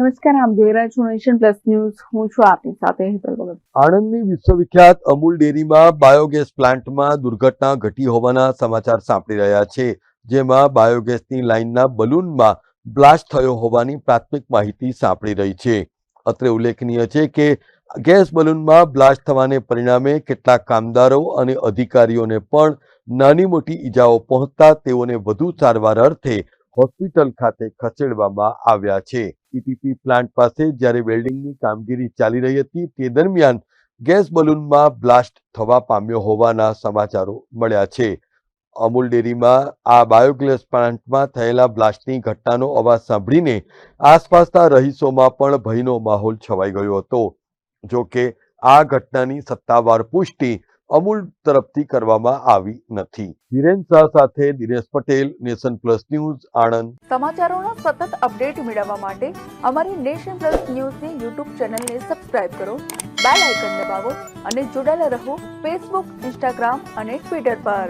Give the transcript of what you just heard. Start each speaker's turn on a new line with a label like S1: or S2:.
S1: નમસ્કાર આપ જોઈ રહ્યા છો નેશન પ્લસ ન્યૂઝ. હું છું આપની સાથે હેતલ ભગત.
S2: આણંદની વિશ્વવિખ્યાત અમૂલ ડેરીમાં બાયોગેસ પ્લાન્ટમાં દુર્ઘટના ઘટી હોવાના સમાચાર સાંપડી રહ્યા છે, જેમાં બાયોગેસની લાઇનના બલૂનમાં બ્લાસ્ટ થયો હોવાની પ્રાથમિક માહિતી સાંપડી રહી છે. અત્રે ઉલ્લેખનીય છે કે, ગેસ બલૂનમાં બ્લાસ્ટ થવાને પરિણામે કેટલાક કામદારો અને અધિકારીઓને પણ નાની મોટી ઈજાઓ પહોંચતા તેઓને વધુ સારવાર અર્થે હોસ્પિટલ ખાતે ખસેડવામાં આવ્યા છે. ઈટીપી પ્લાન્ટ પાસે જ્યારે વેલ્ડિંગની કામગીરી ચાલી રહી હતી, તે દરમિયાન ગેસ બલૂનમાં બ્લાસ્ટ થવા પામ્યો હોવાના સમાચારો મળ્યા છે. અમૂલ ડેરીમાં આ બાયોગેસ પ્લાન્ટમાં થયેલા બ્લાસ્ટની ઘટનાનો અવાજ સાંભળીને આસપાસના રહીશોમાં પણ ભયનો માહોલ છવાઈ ગયો હતો. જો કે આ ઘટનાની સત્તાવાર પુષ્ટિ અમૂલ તરફથી કરવામાં આવી નથી. હિરેન શાહ સાથે Dinesh Patel, nation plus news, Anand.
S1: સમાચારોના સતત અપડેટ મેળવવા માટે અમારી નેશન પ્લસ ન્યૂઝની યુટ્યુબ ચેનલને સબસ્ક્રાઇબ કરો, બેલ આઇકન દબાવો અને જોડાયેલા રહો ફેસબુક, ઇન્સ્ટાગ્રામ અને ટ્વિટર પર.